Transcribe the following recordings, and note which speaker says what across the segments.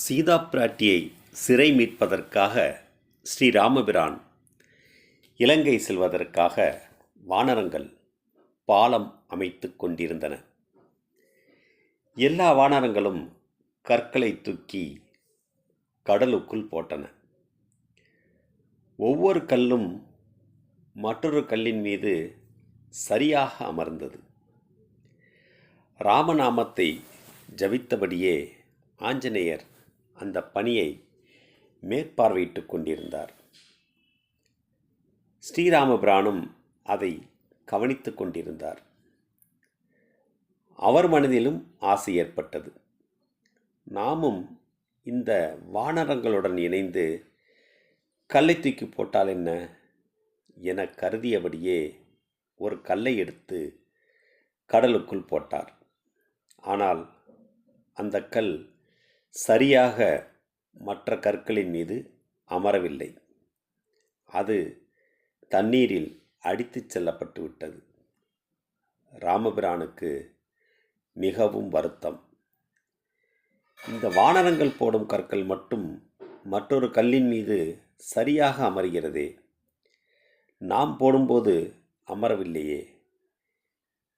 Speaker 1: சீதா பிராட்டியை சிறை மீட்பதற்காக ஸ்ரீராமபிரான் இலங்கை செல்வதற்காக வானரங்கள் பாலம் அமைத்து கொண்டிருந்தன. எல்லா வானரங்களும் கற்களை தூக்கி கடலுக்குள் போட்டன. ஒவ்வொரு கல்லும் மற்றொரு கல்லின் மீது சரியாக அமர்ந்தது. ராமநாமத்தை ஜபித்தபடியே ஆஞ்சநேயர் அந்த பணியை மேற்பார்வையிட்டு கொண்டிருந்தார். ஸ்ரீராமபிரானும் அதை கவனித்து கொண்டிருந்தார். அவர் மனதிலும் ஆசை ஏற்பட்டது. நாமும் இந்த வானரங்களுடன் இணைந்து கல்லை தூக்கி போட்டால் என்ன? என கருதியபடியே ஒரு கல்லை எடுத்து கடலுக்குள் போட்டார். ஆனால் அந்த கல் சரியாக மற்ற கற்களின் மீது அமரவில்லை. அது தண்ணீரில் அடித்துச் செல்லப்பட்டு விட்டது. ராமபிரானுக்கு மிகவும் வருத்தம். இந்த வானரங்கள் போடும் கற்கள் மட்டும் மற்றொரு கல்லின் மீது சரியாக அமர்கிறதே. நாம் போடும்போது அமரவில்லையே.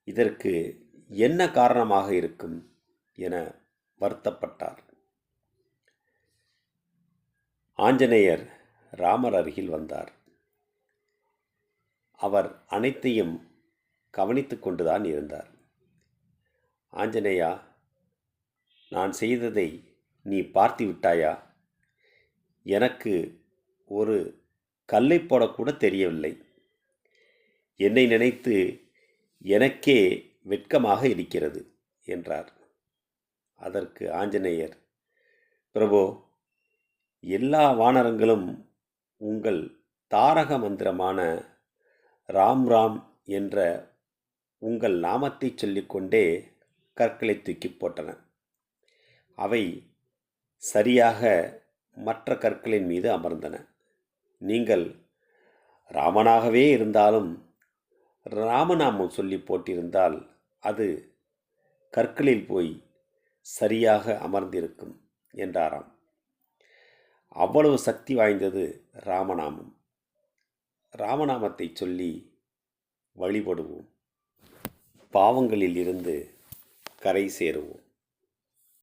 Speaker 1: இதற்கு என்ன காரணமாக இருக்கும் என வருத்தப்பட்டார். ஆஞ்சநேயர் ராமர் அருகில் வந்தார். அவர் அனைத்தையும் கவனித்து கொண்டுதான் இருந்தார். ஆஞ்சநேயா நான் செய்ததை நீ பார்த்து விட்டாயா? எனக்கு ஒரு கல்லை போடக்கூட தெரியவில்லை. என்னை நினைத்து எனக்கே வெட்கமாக இருக்கிறது என்றார். அதற்கு ஆஞ்சநேயர் பிரபு எல்லா வானரங்களும் உங்கள் தாரக மந்திரமான ராம் ராம் என்ற உங்கள் நாமத்தை சொல்லிக்கொண்டே கற்களை தூக்கி போட்டன. அவை சரியாக மற்ற கற்களின் மீது அமர்ந்தன. நீங்கள் ராமனாகவே இருந்தாலும் ராமநாமம் சொல்லி போட்டிருந்தால் அது கற்களில் போய் சரியாக அமர்ந்திருக்கும் என்றாராம். அவ்வளவு சக்தி வாய்ந்தது ராமநாமம். ராமநாமத்தை சொல்லி வழிபடுவோம். பாவங்களில் இருந்து கரை சேருவோம்.